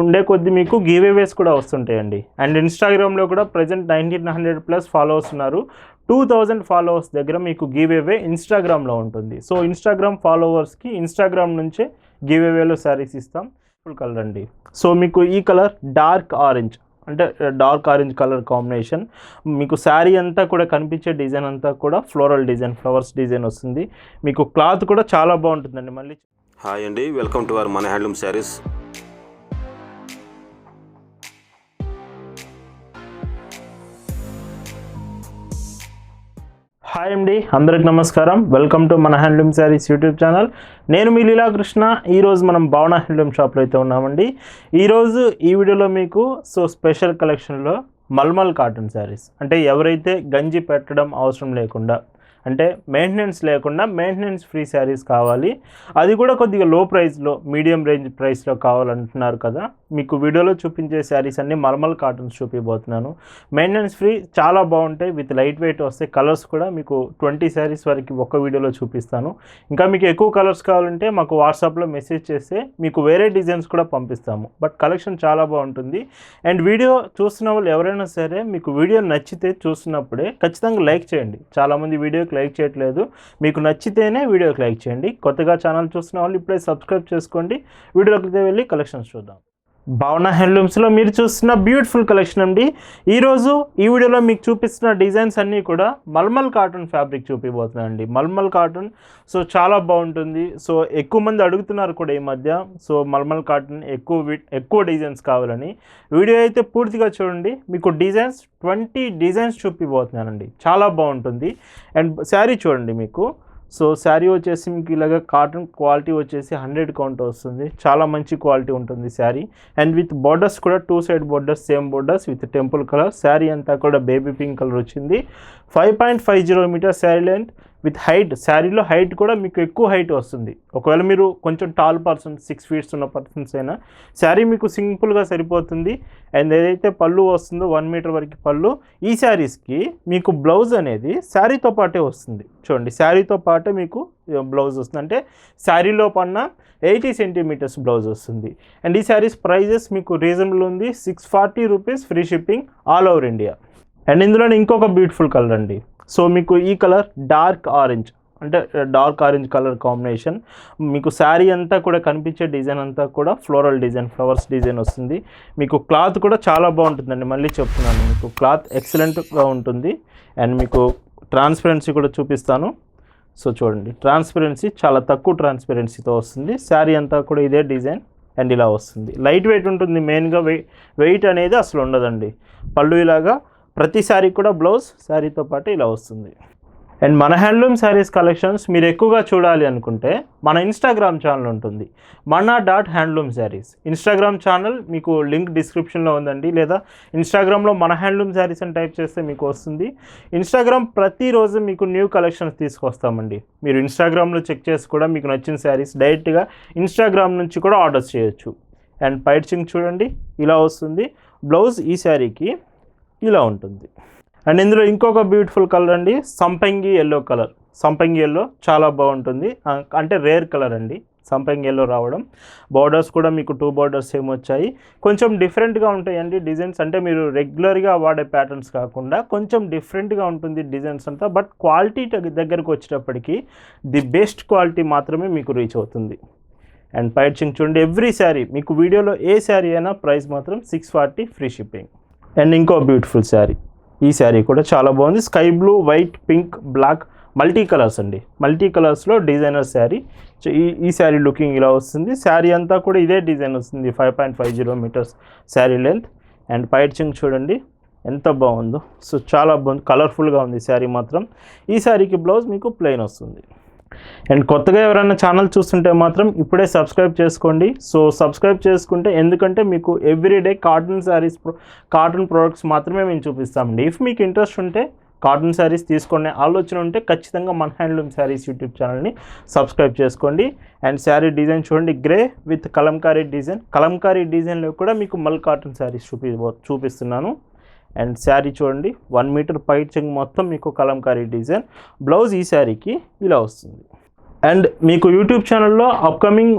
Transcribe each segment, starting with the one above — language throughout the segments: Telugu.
ఉండే కొద్ది మీకు గివేవేస్ కూడా వస్తుంటాయండి. అండ్ ఇన్స్టాగ్రామ్లో కూడా present nineteen hundred plus followers ఉన్నారు. టూ థౌజండ్ ఫాలోవర్స్ దగ్గర మీకు గివేవే ఇన్స్టాగ్రామ్లో ఉంటుంది. సో ఇన్స్టాగ్రామ్ ఫాలోవర్స్కి ఇన్స్టాగ్రామ్ నుంచే గివేవేలో శారీస్ ఇస్తాం. ఫుల్ కలర్ అండి. సో మీకు ఈ కలర్ డార్క్ ఆరెంజ్ అంటే డార్క్ ఆరెంజ్ కలర్ కాంబినేషన్. మీకు శారీ అంతా కూడా కనిపించే డిజైన్ అంతా కూడా ఫ్లోరల్ డిజైన్ ఫ్లవర్స్ డిజైన్ వస్తుంది. మీకు క్లాత్ కూడా చాలా బాగుంటుందండి. మళ్ళీ హాయ్ అండి. వెల్కమ్ టు అవర్ మన హ్యాండ్లూమ్ శారీస్. హాయ్ అండి అందరికి నమస్కారం. వెల్కమ్ టు మన హ్యాండ్లూమ్ శారీస్ యూట్యూబ్ ఛానల్ నేను మీ లీలాకృష్ణ. ఈరోజు మనం భావన హ్యాండ్లూమ్ షాప్లో అయితే ఉన్నామండి. ఈరోజు ఈ వీడియోలో మీకు సో స్పెషల్ కలెక్షన్లో మల్మల్ కాటన్ శారీస్ అంటే ఎవరైతే గంజి పెట్టడం అవసరం లేకుండా అంటే మెయింటెనెన్స్ లేకుండా మెయింటెనెన్స్ ఫ్రీ శారీస్ కావాలి. అది కూడా కొద్దిగా లో ప్రైస్లో మీడియం రేంజ్ ప్రైస్లో కావాలంటున్నారు కదా. మీకు వీడియోలో చూపించే శారీస్ అన్ని మల్మల్ కాటన్స్ చూపిపోతున్నాను మెయింటెనెన్స్ ఫ్రీ చాలా బాగుంటాయి. విత్ లైట్ వెయిట్ వస్తాయి కలర్స్ కూడా మీకు ట్వంటీ శారీస్ వరకు ఒక్క వీడియోలో చూపిస్తాను. ఇంకా మీకు ఎక్కువ కలర్స్ కావాలంటే మాకు వాట్సాప్లో మెసేజ్ చేస్తే మీకు వేరే డిజైన్స్ కూడా పంపిస్తాము. బట్ కలెక్షన్ చాలా బాగుంటుంది. అండ్ వీడియో చూస్తున్న వాళ్ళు ఎవరైనా సరే మీకు వీడియో నచ్చితే చూస్తున్నప్పుడే ఖచ్చితంగా లైక్ చేయండి. చాలామంది వీడియో వీడియోకి లైక్ చేయట్లేదు. మీకు నచ్చితేనే వీడియోకి లైక్ చేయండి. కొత్తగా ఛానల్ చూస్తున్న వాళ్ళు ఇప్పుడే సబ్స్క్రైబ్ చేసుకోండి. వీడియోలోకి వెళ్ళి కలెక్షన్స్ చూద్దాం. భవన హ్యాండ్లూమ్స్లో మీరు చూస్తున్న బ్యూటిఫుల్ కలెక్షన్ అండి. ఈరోజు ఈ వీడియోలో మీకు చూపిస్తున్న డిజైన్స్ అన్నీ కూడా మల్మల్ కాటన్ ఫ్యాబ్రిక్ చూపిపోతున్నాయండి మల్మల్ కాటన్ సో చాలా బాగుంటుంది. సో ఎక్కువ మంది అడుగుతున్నారు కూడా ఈ మధ్య. సో మల్మల్ కాటన్ ఎక్కువ వి- ఎక్కువ డిజైన్స్ కావాలని. వీడియో అయితే పూర్తిగా చూడండి. మీకు డిజైన్స్ ట్వంటీ డిజైన్స్ చూపిపోతున్నానండి చాలా బాగుంటుంది. అండ్ శారీ చూడండి మీకు. సో శారీ వచ్చేసి మీకు ఇలాగ కాటన్ క్వాలిటీ వచ్చేసి హండ్రెడ్ కౌంట్ వస్తుంది. చాలా మంచి క్వాలిటీ ఉంటుంది శారీ. అండ్ విత్ బోర్డర్స్ కూడా two side borders same borders with temple colour. Sari అంతా కూడా బేబీ పింక్ కలర్ వచ్చింది. Five point five zero metre sari length. With height శారీలో హైట్ కూడా మీకు ఎక్కువ హైట్ వస్తుంది. ఒకవేళ మీరు కొంచెం టాల్ పర్సన్ సిక్స్ ఫీట్స్ ఉన్న పర్సన్స్ అయినా శారీ మీకు సింపుల్గా సరిపోతుంది. అండ్ ఏదైతే పళ్ళు వస్తుందో వన్ మీటర్ వరకు పళ్ళు ఈ శారీస్కి మీకు బ్లౌజ్ అనేది శారీతో పాటే వస్తుంది. చూడండి శారీతో పాటే మీకు బ్లౌజ్ వస్తుంది. అంటే శారీలో పన్న ఎయిటీ సెంటీమీటర్స్ బ్లౌజ్ వస్తుంది. అండ్ ఈ శారీస్ ప్రైజెస్ మీకు రీజనబుల్ ఉంది. Six forty rupees free shipping all over India and ఇందులో ఇంకొక బ్యూటిఫుల్ కలర్ అండి. సో మీకు ఈ కలర్ డార్క్ ఆరెంజ్ అంటే uh, dark orange colour combination. మీకు శారీ అంతా కూడా కనిపించే డిజైన్ అంతా కూడా ఫ్లోరల్ డిజైన్ ఫ్లవర్స్ డిజైన్ వస్తుంది. మీకు క్లాత్ కూడా చాలా బాగుంటుందండి మళ్ళీ చెప్తున్నాను. మీకు క్లాత్ ఎక్సలెంట్గా ఉంటుంది. అండ్ మీకు ట్రాన్స్పరెన్సీ కూడా చూపిస్తాను. సో చూడండి ట్రాన్స్పరెన్సీ చాలా తక్కువ ట్రాన్స్పరెన్సీతో వస్తుంది. శారీ అంతా కూడా ఇదే డిజైన్ అండ్ ఇలా వస్తుంది. లైట్ వెయిట్ ఉంటుంది మెయిన్గా వెయిట్ వెయిట్ అనేది అసలు ఉండదండి. పళ్ళు ఇలాగా ప్రతి శారీ కూడా బ్లౌజ్ శారీతో పాటు ఇలా వస్తుంది. అండ్ మన హ్యాండ్లూమ్ శారీస్ కలెక్షన్స్ మీరు ఎక్కువగా చూడాలి అనుకుంటే మన ఇన్స్టాగ్రామ్ ఛానల్ ఉంటుంది. మన dot handloom saris Instagram channel మీకు లింక్ డిస్క్రిప్షన్లో ఉందండి. లేదా ఇన్స్టాగ్రామ్లో మన హ్యాండ్లూమ్ శారీస్ అని టైప్ చేస్తే మీకు వస్తుంది. ఇన్స్టాగ్రామ్ ప్రతిరోజు మీకు న్యూ కలెక్షన్స్ తీసుకొస్తామండి. మీరు ఇన్స్టాగ్రామ్లో చెక్ చేసి కూడా మీకు నచ్చిన శారీస్ డైరెక్ట్గా ఇన్స్టాగ్రామ్ నుంచి కూడా ఆర్డర్స్ చేయొచ్చు. అండ్ పైచింగ్ చూడండి. ఇలా వస్తుంది. బ్లౌజ్ ఈ శారీకి ఇలా ఉంటుంది. అండ్ ఇందులో ఇంకొక బ్యూటిఫుల్ కలర్ అండి సంపంగి ఎల్లో కలర్ సంపంగి ఎల్లో చాలా బాగుంటుంది. అంటే రేర్ కలర్ అండి. సంపంగి ఎల్లో రావడం. బార్డర్స్ కూడా మీకు టూ బార్డర్స్ ఏమి వచ్చాయి. కొంచెం డిఫరెంట్గా ఉంటాయండి డిజైన్స్ అంటే మీరు రెగ్యులర్గా వాడే ప్యాటర్న్స్ కాకుండా కొంచెం డిఫరెంట్గా ఉంటుంది డిజైన్స్ అంతా. బట్ క్వాలిటీ దగ్గరకు వచ్చేటప్పటికి ది బెస్ట్ క్వాలిటీ మాత్రమే మీకు రీచ్ అవుతుంది. అండ్ పైచింగ్ చూడండి ఎవ్రీ శారీ మీకు వీడియోలో ఏ శారీ అయినా ప్రైస్ మాత్రం six forty free shipping and ఇంకో బ్యూటిఫుల్ శారీ. ఈ శారీ కూడా చాలా బాగుంది. Sky blue white pink black multi colours అండి. మల్టీ కలర్స్లో డిజైనర్ శారీ. ఈ ఈ శారీ లుకింగ్ ఇలా వస్తుంది. శారీ అంతా కూడా ఇదే డిజైన్ వస్తుంది. Five point five zero metres sari length. And పైచింగ్ చూడండి. ఎంత బాగుందో. సో చాలా బాగుంది. కలర్ఫుల్గా ఉంది శారీ మాత్రం. ఈ శారీకి బ్లౌజ్ మీకు ప్లెయిన్ వస్తుంది. అండ్ కొత్తగా ఎవరైనా ఛానల్ చూస్తుంటే మాత్రం ఇప్పుడే సబ్స్క్రైబ్ చేసుకోండి. సో సబ్స్క్రైబ్ చేసుకుంటే ఎందుకంటే మీకు everyday cotton saris cotton products మాత్రమే మేము చూపిస్తామండి. ఇఫ్ మీకు ఇంట్రెస్ట్ ఉంటే కాటన్ శారీస్ తీసుకునే ఆలోచన ఉంటే ఖచ్చితంగా మన హ్యాండ్లూమ్ శారీస్ యూట్యూబ్ ఛానల్ని సబ్స్క్రైబ్ చేసుకోండి. అండ్ శారీ డిజైన్ చూడండి. Grey with Kalamkari design. Kalamkari డిజైన్లో కూడా మీకు మల్ కాటన్ శారీస్ చూపి చూపిస్తున్నాను. అండ్ శారీ చూడండి వన్ మీటర్ పైట్ చెంగ్ మొత్తం మీకు కలంకారీ డిజైన్ బ్లౌజ్ ఈ శారీకి ఇలా వస్తుంది. అండ్ మీకు యూట్యూబ్ ఛానల్లో అప్కమింగ్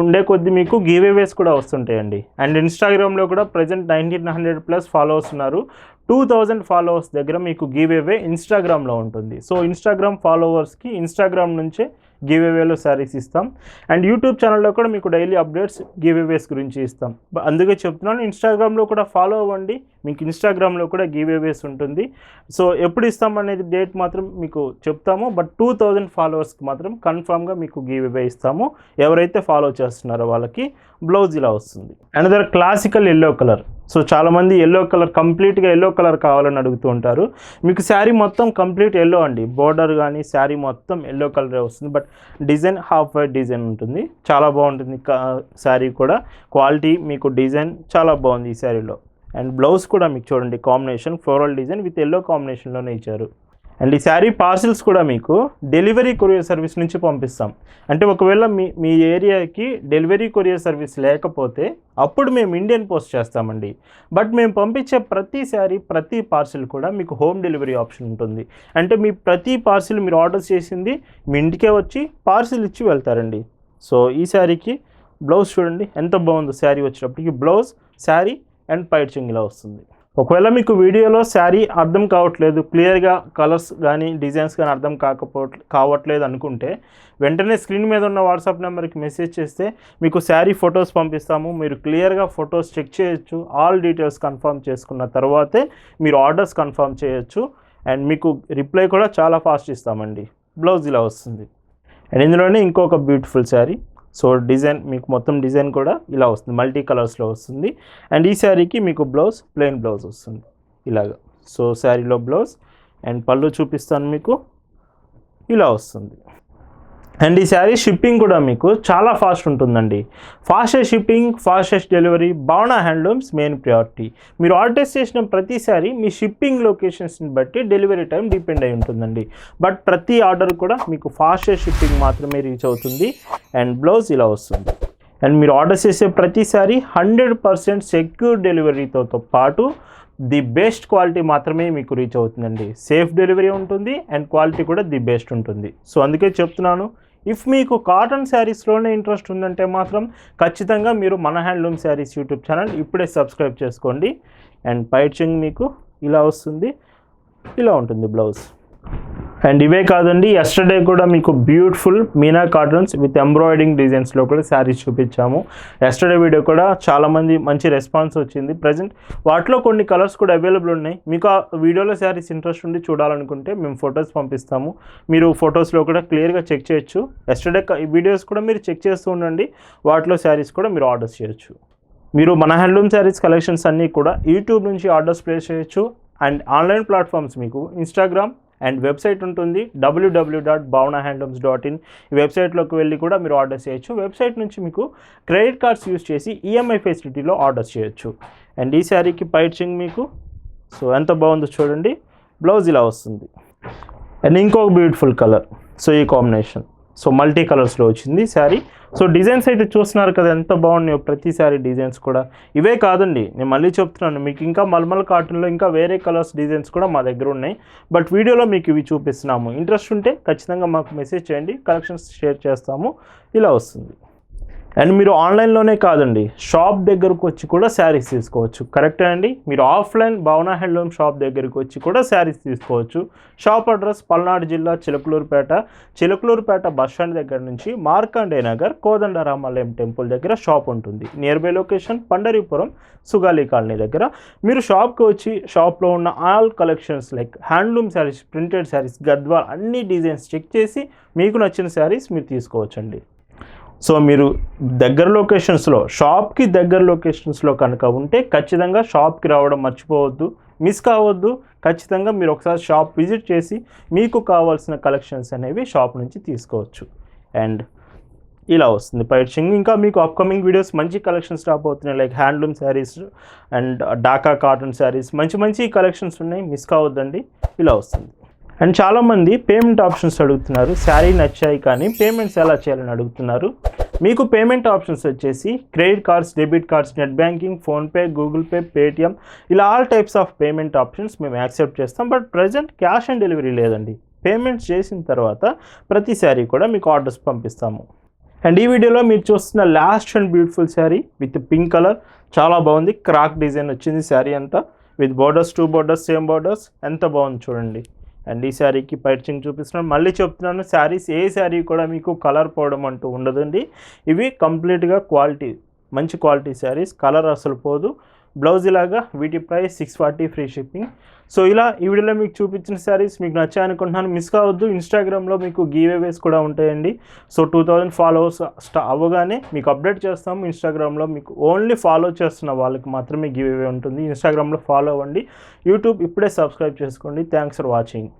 ఉండే కొద్ది మీకు గివేవేస్ కూడా వస్తుంటాయండి. అండ్ ఇన్స్టాగ్రామ్లో కూడా present nineteen hundred plus followers ఉన్నారు. టూ థౌజండ్ ఫాలోవర్స్ దగ్గర మీకు గివేవే ఇన్స్టాగ్రామ్లో ఉంటుంది. సో ఇన్స్టాగ్రామ్ ఫాలోవర్స్కి ఇన్స్టాగ్రామ్ నుంచే గివేవేలో శారీస్ ఇస్తాం. అండ్ యూట్యూబ్ ఛానల్లో కూడా మీకు డైలీ అప్డేట్స్ గివ్వేవేస్ గురించి ఇస్తాం. అందుకే చెప్తున్నాను ఇన్స్టాగ్రామ్లో కూడా ఫాలో అవ్వండి. మీకు ఇన్స్టాగ్రామ్లో కూడా గివేవేస్ ఉంటుంది. సో ఎప్పుడు ఇస్తాం అనేది డేట్ మాత్రం మీకు చెప్తాము. బట్ టూ థౌజండ్ ఫాలోవర్స్కి మాత్రం కన్ఫామ్గా మీకు గివేవే ఇస్తాము. ఎవరైతే ఫాలో చేస్తున్నారో వాళ్ళకి బ్లౌజ్ ఇలా వస్తుంది. Another classical yellow colour so చాలామంది ఎల్లో కలర్ కంప్లీట్గా ఎల్లో కలర్ కావాలని అడుగుతూ ఉంటారు. మీకు శారీ మొత్తం కంప్లీట్ ఎల్లో అండి. బోర్డర్ కానీ శారీ మొత్తం ఎల్లో కలరే వస్తుంది. But design half white design ఉంటుంది. చాలా బాగుంటుంది శారీ కూడా. క్వాలిటీ మీకు డిజైన్ చాలా బాగుంది ఈ శారీలో. అండ్ బ్లౌజ్ కూడా మీకు చూడండి combination floral design with yellow కాంబినేషన్లోనే ఇచ్చారు. అండ్ ఈ శారీ పార్సిల్స్ కూడా మీకు డెలివరీ కొరియర్ సర్వీస్ నుంచి పంపిస్తాం. అంటే ఒకవేళ మీ మీ ఏరియాకి డెలివరీ కొరియర్ సర్వీస్ లేకపోతే అప్పుడు మేము ఇండియన్ పోస్ట్ చేస్తామండి. బట్ మేము పంపించే ప్రతి శారీ ప్రతి పార్సిల్ కూడా మీకు హోమ్ డెలివరీ ఆప్షన్ ఉంటుంది. అంటే మీ ప్రతి పార్సిల్ మీరు ఆర్డర్ చేసింది మీ ఇంటికే వచ్చి పార్సిల్ ఇచ్చి వెళ్తారండి. సో ఈ శారీకి బ్లౌజ్ చూడండి ఎంత బాగుందో శారీ వచ్చినప్పటికి బ్లౌజ్ శారీ అండ్ పైట్ చెంగిలా వస్తుంది. ఒకవేళ మీకు వీడియోలో శారీ అర్థం కావట్లేదు క్లియర్గా కలర్స్ కానీ డిజైన్స్ కానీ అర్థం కాకపో కావట్లేదు అనుకుంటే వెంటనే స్క్రీన్ మీద ఉన్న వాట్సాప్ నెంబర్కి మెసేజ్ చేస్తే మీకు శారీ ఫొటోస్ పంపిస్తాము. మీరు క్లియర్గా ఫొటోస్ చెక్ చేయొచ్చు. ఆల్ డీటెయిల్స్ కన్ఫర్మ్ చేసుకున్న తర్వాతే మీరు ఆర్డర్స్ కన్ఫర్మ్ చేయొచ్చు. అండ్ మీకు రిప్లై కూడా చాలా ఫాస్ట్ ఇస్తామండి. బ్లౌజ్ ఇలా వస్తుంది. అండ్ ఇందులోనే ఇంకొక బ్యూటిఫుల్ శారీ. సో డిజైన్ మీకు మొత్తం డిజైన్ కూడా ఇలా వస్తుంది. మల్టీ కలర్స్లో వస్తుంది. అండ్ ఈ శారీకి మీకు బ్లౌజ్ ప్లెయిన్ బ్లౌజ్ వస్తుంది. ఇలాగ. సో శారీలో బ్లౌజ్ అండ్ పళ్ళు చూపిస్తాను మీకు. ఇలా వస్తుంది. అండ్ ఈ శారీ షిప్పింగ్ కూడా మీకు చాలా ఫాస్ట్ ఉంటుందండి. Fastest shipping fastest delivery Bhavana handlooms main priority. మీరు ఆర్డర్ చేసిన ప్రతిసారి మీ షిప్పింగ్ లొకేషన్స్ని బట్టి డెలివరీ టైం డిపెండ్ అయి ఉంటుందండి. బట్ ప్రతి ఆర్డర్ కూడా మీకు ఫాస్టెస్ట్ షిప్పింగ్ మాత్రమే రీచ్ అవుతుంది అండ్ బ్లౌజ్ ఇలా వస్తుంది. అండ్ మీరు ఆర్డర్ చేసే ప్రతిసారి హండ్రెడ్ పర్సెంట్ సెక్యూర్ డెలివరీతో పాటు ది బెస్ట్ క్వాలిటీ మాత్రమే మీకు రీచ్ అవుతుందండి. సేఫ్ డెలివరీ ఉంటుంది అండ్ క్వాలిటీ కూడా ది బెస్ట్ ఉంటుంది. సో అందుకే చెప్తున్నాను ఇఫ్ మీకు కాటన్ శారీస్లోనే ఇంట్రెస్ట్ ఉందంటే మాత్రం ఖచ్చితంగా మీరు మన హ్యాండ్లూమ్ శారీస్ యూట్యూబ్ ఛానల్ ఇప్పుడే సబ్స్క్రైబ్ చేసుకోండి. అండ్ పైచింగ్ మీకు ఇలా వస్తుంది. ఇలా ఉంటుంది బ్లౌజ్. అండ్ ఇవే కాదండి ఎస్టర్డే కూడా మీకు beautiful Meena cottons with embroidering డిజైన్స్లో కూడా శారీస్ చూపించాము. ఎస్టర్డే వీడియో కూడా చాలామంది మంచి రెస్పాన్స్ వచ్చింది. ప్రజెంట్ వాటిలో కొన్ని కలర్స్ కూడా అవైలబుల్ ఉన్నాయి. మీకు ఆ వీడియోలో శారీస్ ఇంట్రెస్ట్ ఉండి చూడాలనుకుంటే మేము ఫొటోస్ పంపిస్తాము. మీరు ఫొటోస్లో కూడా క్లియర్గా చెక్ చేయొచ్చు. ఎస్టర్డే వీడియోస్ కూడా మీరు చెక్ చేస్తూ ఉండండి. వాటిలో శారీస్ కూడా మీరు ఆర్డర్స్ చేయొచ్చు. మీరు మన హ్యాండ్లూమ్ శారీస్ కలెక్షన్స్ అన్నీ కూడా యూట్యూబ్ నుంచి ఆర్డర్స్ ప్లేస్ చేయొచ్చు. అండ్ ఆన్లైన్ ప్లాట్ఫామ్స్ మీకు ఇన్స్టాగ్రామ్ అండ్ వెబ్సైట్ ఉంటుంది WW dot Bhavana handlooms dot in వెబ్సైట్లోకి వెళ్ళి కూడా మీరు ఆర్డర్ చేయొచ్చు. వెబ్సైట్ నుంచి మీకు క్రెడిట్ కార్డ్స్ యూస్ చేసి ఈఎంఐ ఫెసిలిటీలో ఆర్డర్ చేయొచ్చు. అండ్ ఈ శారీకి పైచింగ్ మీకు. సో ఎంత బాగుందో చూడండి. బ్లౌజ్ ఇలా వస్తుంది. అండ్ ఇంకొక బ్యూటిఫుల్ కలర్. సో ఈ కాంబినేషన్. సో మల్టీ కలర్స్లో వచ్చింది శారీ. సో డిజైన్స్ అయితే చూస్తున్నారు కదా ఎంత బాగున్నాయో ప్రతి డిజైన్స్ కూడా. ఇవే కాదండి నేను మళ్ళీ చెప్తున్నాను మీకు ఇంకా మల్మల్ కాటన్లో ఇంకా వేరే కలర్స్ డిజైన్స్ కూడా మా దగ్గర ఉన్నాయి. బట్ వీడియోలో మీకు ఇవి చూపిస్తున్నాము. ఇంట్రెస్ట్ ఉంటే ఖచ్చితంగా మాకు మెసేజ్ చేయండి కలెక్షన్స్ షేర్ చేస్తాము. ఇలా వస్తుంది. అండ్ మీరు ఆన్లైన్లోనే కాదండి షాప్ దగ్గరకు వచ్చి కూడా శారీస్ తీసుకోవచ్చు. కరెక్టే అండి? మీరు ఆఫ్లైన్ భవనా హ్యాండ్లూమ్ షాప్ దగ్గరికి వచ్చి కూడా శారీస్ తీసుకోవచ్చు. షాప్ అడ్రస్ పల్నాడు జిల్లా చిలకలూరుపేట. చిలకలూరుపేట బస్ స్టాండ్ దగ్గర నుంచి మార్కండే నగర్ కోదండరామాలయం టెంపుల్ దగ్గర షాప్ ఉంటుంది. Near by location Pandaripuram Sugali colony దగ్గర. మీరు షాప్కి వచ్చి షాప్లో ఉన్న all collections like handloom saris printed saris Gadwal అన్ని డిజైన్స్ చెక్ చేసి మీకు నచ్చిన శారీస్ మీరు తీసుకోవచ్చండి. సో మీరు దగ్గర లొకేషన్స్లో షాప్కి దగ్గర లొకేషన్స్లో కనుక ఉంటే ఖచ్చితంగా షాప్కి రావడం మర్చిపోవద్దు. మిస్ కావద్దు. ఖచ్చితంగా మీరు ఒకసారి షాప్ విజిట్ చేసి మీకు కావాల్సిన కలెక్షన్స్ అనేవి షాప్ నుంచి తీసుకోవచ్చు. అండ్ ఇలా వస్తుంది. పైచింగ్ ఇంకా మీకు అప్కమింగ్ వీడియోస్ మంచి కలెక్షన్స్ రాబోతున్నాయి. అవుతున్నాయి like handloom saris and Dhaka cotton saris మంచి మంచి కలెక్షన్స్ ఉన్నాయి. మిస్ కావద్దండి. ఇలా వస్తుంది. అండ్ చాలామంది పేమెంట్ ఆప్షన్స్ అడుగుతున్నారు. శారీ నచ్చాయి కానీ పేమెంట్స్ ఎలా చేయాలని అడుగుతున్నారు. మీకు పేమెంట్ ఆప్షన్స్ వచ్చేసి credit cards debit cards net banking PhonePe Google Pay Paytm ఇలా all types of payment options మేము యాక్సెప్ట్ చేస్తాం. But present cash on delivery లేదండి. పేమెంట్స్ చేసిన తర్వాత ప్రతి శారీ కూడా మీకు ఆర్డర్స్ పంపిస్తాము. అండ్ ఈ వీడియోలో మీరు చూస్తున్న last and beautiful sari with pink colour. చాలా బాగుంది. క్రాక్ డిజైన్ వచ్చింది శారీ అంతా. With borders two borders same borders. ఎంత బాగుంది చూడండి. అండ్ ఈ శారీకి పైచింగ్ చూపిస్తున్నాను. మళ్ళీ చెప్తున్నాను శారీస్ ఏ శారీ కూడా మీకు కలర్ పోవడం అంటూ ఉండదండి. ఇవి కంప్లీట్గా క్వాలిటీ మంచి క్వాలిటీ శారీస్. కలర్ అసలు పోదు. బ్లౌజ్ ఇలాగా వీటి price six forty free shipping so ఇలా ఈ వీడియోలో మీకు చూపించిన శారీస్ మీకు నచ్చాయి అనుకుంటున్నాను. మిస్ కావద్దు ఇన్స్టాగ్రామ్లో మీకు గీవేవేస్ కూడా ఉంటాయండి. సో టూ థౌజండ్ ఫాలోవర్స్ స్టా అవ్వగానే మీకు అప్డేట్ చేస్తాము ఇన్స్టాగ్రామ్లో మీకు ఓన్లీ ఫాలో చేస్తున్న వాళ్ళకి మాత్రమే గీవేవే ఉంటుంది. ఇన్స్టాగ్రామ్లో ఫాలో అవ్వండి. యూట్యూబ్ ఇప్పుడే సబ్స్క్రైబ్ చేసుకోండి. Thanks for watching